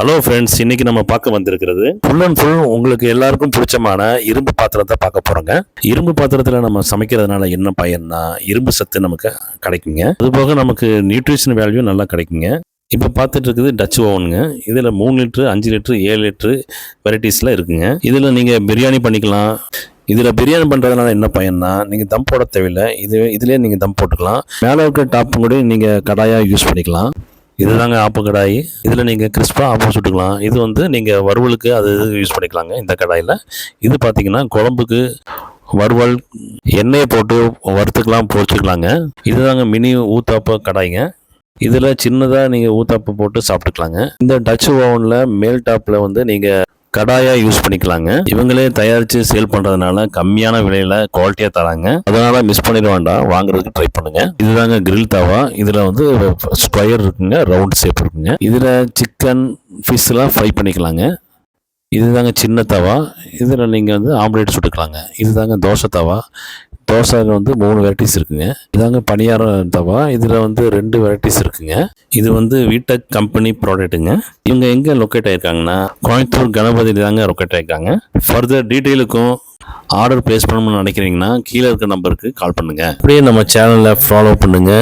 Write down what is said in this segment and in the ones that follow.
Hello friends இன்னைக்கு நம்ம பார்க்க வந்திருக்கிறது ஃபுல் அண்ட் ஃபுல் உங்களுக்கு எல்லாருக்கும் பிடிச்சமான இரும்பு பாத்திரத்தை பார்க்க போறோங்க. இரும்பு பாத்திரத்தில் நம்ம சமைக்கிறதுனால என்ன பயன்னா இரும்பு சத்து நமக்கு கிடைக்குங்க. அதுபோக நமக்கு நியூட்ரிஷன் வேல்யூ நல்லா கிடைக்குங்க. இப்போ பார்த்துட்டு இருக்குது டச் ஓவனுங்க இதில் மூணு லிட்ரு அஞ்சு லிட்ரு ஏழு லிட்ரு வெரைட்டிஸ்லாம் இருக்குங்க. இதில் நீங்கள் பிரியாணி பண்ணிக்கலாம். இதில் பிரியாணி பண்ணுறதுனால என்ன பயன்னா நீங்கள் தம் போட தேவையில்லை. இது இதுலேயே நீங்கள் தம் போட்டுக்கலாம். மேலே இருக்கிற டாப்பும் கூட நீங்கள் கடாயாக யூஸ் பண்ணிக்கலாம். இதுதாங்க ஆப்பு கடாய். இதில் நீங்கள் கிறிஸ்பாக ஆப்பம் சுட்டுக்கலாம் இது வந்து நீங்கள் வறுவலுக்கு அது இது யூஸ் பண்ணிக்கலாங்க இந்த கடாயில். இது பார்த்தீங்கன்னா குழம்புக்கு வறுவல் எண்ணெயை போட்டு வறுத்துக்கலாம் பொரிச்சுக்கலாங்க. இதுதாங்க மினி ஊத்தாப்ப கடாய்ங்க. இதில் சின்னதாக நீங்கள் ஊத்தாப்பு போட்டு சாப்பிட்டுக்கலாங்க. இந்த டச் ஓவனில் மேல் டாப்பில் வந்து நீங்கள் கடாயாக யூஸ் பண்ணிக்கலாங்க. இவங்களே தயாரித்து சேல் பண்ணுறதுனால கம்மியான விலையில் குவாலிட்டியாக தராங்க. அதனால் மிஸ் பண்ணிட வேண்டாம். வாங்குறதுக்கு ட்ரை பண்ணுங்க. இதுதாங்க கிரில் தவா. இதில் வந்து ஸ்கொயர் இருக்குங்க. ரவுண்ட் ஷேப் இருக்குங்க. இதில் சிக்கன் ஃபிஷ்லாம் ஃப்ரை பண்ணிக்கலாங்க. இதுதாங்க சின்ன தவா. இதில் நீங்கள் வந்து ஆம்லேட் சுட்டுக்கலாங்க. இதுதாங்க தோசை தவா. தோசையில் வந்து மூணு வெரைட்டிஸ் இருக்குங்க. இதாங்க பணியாரம் தவா. இதில் வந்து ரெண்டு வெரைட்டிஸ் இருக்குங்க. இது வந்து வீட்டக் கம்பெனி ப்ராடக்ட்டுங்க இவங்க எங்கே லொக்கேட் ஆயிருக்காங்கன்னா கோயம்புத்தூர் கணபதியில் தாங்க லொக்கேட் ஆயிருக்காங்க. ஃபர்தர் டீட்டெயிலுக்கும் ஆர்டர் ப்ளேஸ் பண்ணணும்னு நினைக்கிறீங்கன்னா கீழே இருக்க நம்பருக்கு கால் பண்ணுங்க. அப்படியே நம்ம சேனலில் ஃபாலோ பண்ணுங்க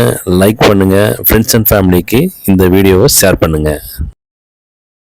லைக் பண்ணுங்க ஃப்ரெண்ட்ஸ் அண்ட் ஃபேமிலிக்கு இந்த வீடியோவை ஷேர் பண்ணுங்க.